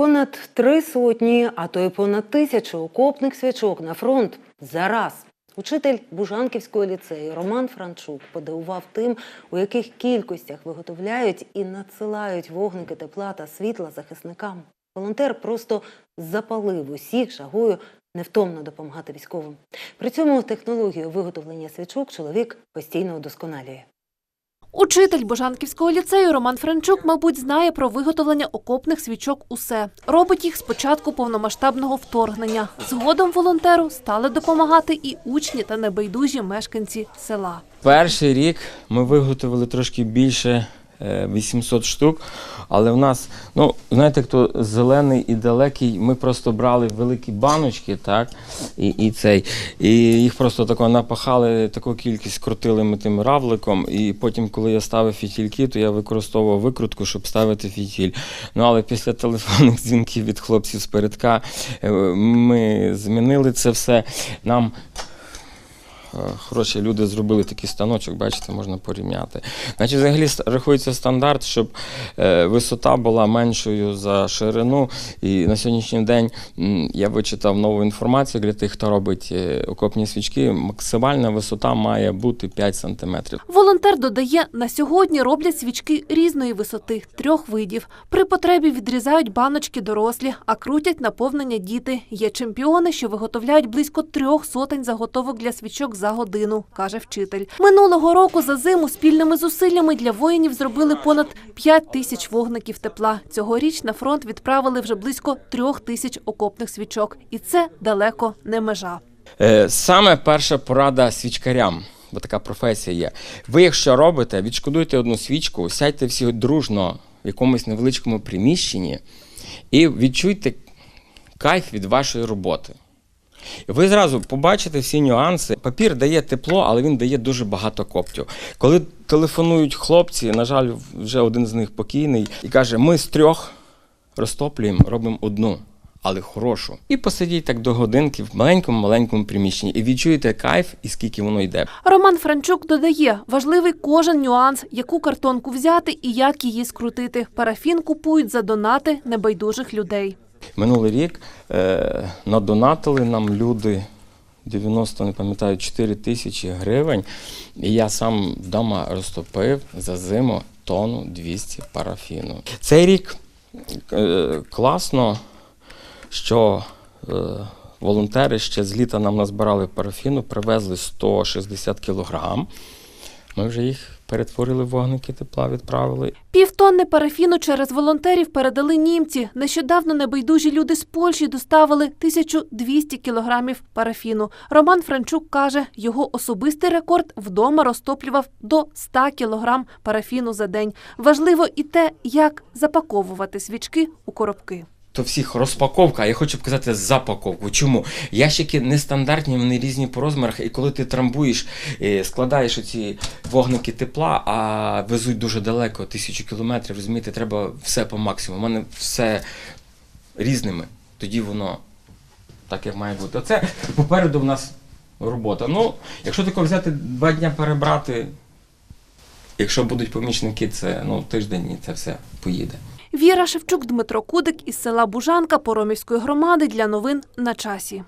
Понад три сотні, а то й понад тисячу окопних свічок на фронт за раз. Учитель Бужанківського ліцею Роман Франчук подивував тим, у яких кількостях виготовляють і надсилають вогники тепла та світла захисникам. Волонтер просто запалив усіх жагою невтомно допомагати військовим. При цьому технологію виготовлення свічок чоловік постійно удосконалює. Учитель Божанківського ліцею Роман Франчук, мабуть, знає про виготовлення окопних свічок усе. Робить їх з початку повномасштабного вторгнення. Згодом волонтеру стали допомагати і учні та небайдужі мешканці села. Перший рік ми виготовили трошки більше 800 штук, але в нас, ну, знаєте, хто зелений і далекий, ми просто брали великі баночки, так, і, і цей, і їх просто тако напахали, таку кількість крутили ми тим равликом, і потім, коли я ставив фітільки, то я використовував викрутку, щоб ставити фітіль. Ну, але після телефонних дзвінків від хлопців з передка е, ми змінили це все. Нам Е, Хороші люди зробили такий станочок, бачите, можна порівняти. Значить, взагалі рахується стандарт, щоб е, висота була меншою за ширину. І на сьогоднішній день я вичитав нову інформацію для тих, хто робить е, окопні свічки. Максимальна висота має бути 5 сантиметрів. Волонтер додає, на сьогодні роблять свічки різної висоти, трьох видів. При потребі відрізають баночки дорослі, а крутять наповнення діти. Є чемпіони, що виготовляють близько трьох сотень заготовок для свічок за годину, каже вчитель. Минулого року за зиму спільними зусиллями для воїнів зробили понад 5 тисяч вогників тепла. Цьогоріч на фронт відправили вже близько трьох тисяч окопних свічок. І це далеко не межа. Е, Саме перша порада свічкарям, бо така професія є. Ви, якщо робите, відшкодуйте одну свічку, сядьте всі дружно в якомусь невеличкому приміщенні і відчуйте кайф від вашої роботи. Ви зразу побачите всі нюанси. Папір дає тепло, але він дає дуже багато коптю. Коли телефонують хлопці, на жаль, вже один з них покійний, і каже: ми з трьох розтоплюємо, робимо одну, але хорошу. І посидіть так до годинки в маленькому-маленькому приміщенні і відчуєте кайф і скільки воно йде. Роман Франчук додає, важливий кожен нюанс, яку картонку взяти і як її скрутити. Парафін купують за донати небайдужих людей. Минулий рік е, надонатили нам люди 90, не пам'ятаю, 4 тисячі гривень. І я сам вдома розтопив за зиму тонну 200 парафіну. Цей рік е, класно, що е, волонтери ще з літа нам назбирали парафіну, привезли 160 кілограм. Ми вже їх перетворили в вогники тепла, відправили. Півтонни парафіну через волонтерів передали німці. Нещодавно небайдужі люди з Польщі доставили 1200 кілограмів парафіну. Роман Франчук каже, його особистий рекорд вдома розтоплював до 100 кілограм парафіну за день. Важливо і те, як запаковувати свічки у коробки. То всіх розпаковка, а я хочу показати запаковку. Чому? Ящики нестандартні, вони різні по розмірах, і коли ти трамбуєш, е, складаєш оці вогники тепла, а везуть дуже далеко, тисячу кілометрів, розумієте, треба все по максимуму. У мене все різними. Тоді воно так, як має бути. Оце попереду в нас робота. Ну, якщо тако взяти два дня перебрати, якщо будуть помічники, це ну, тиждень і це все поїде. Віра Шевчук, Дмитро Кудик із села Бужанка Поромівської громади для новин на часі.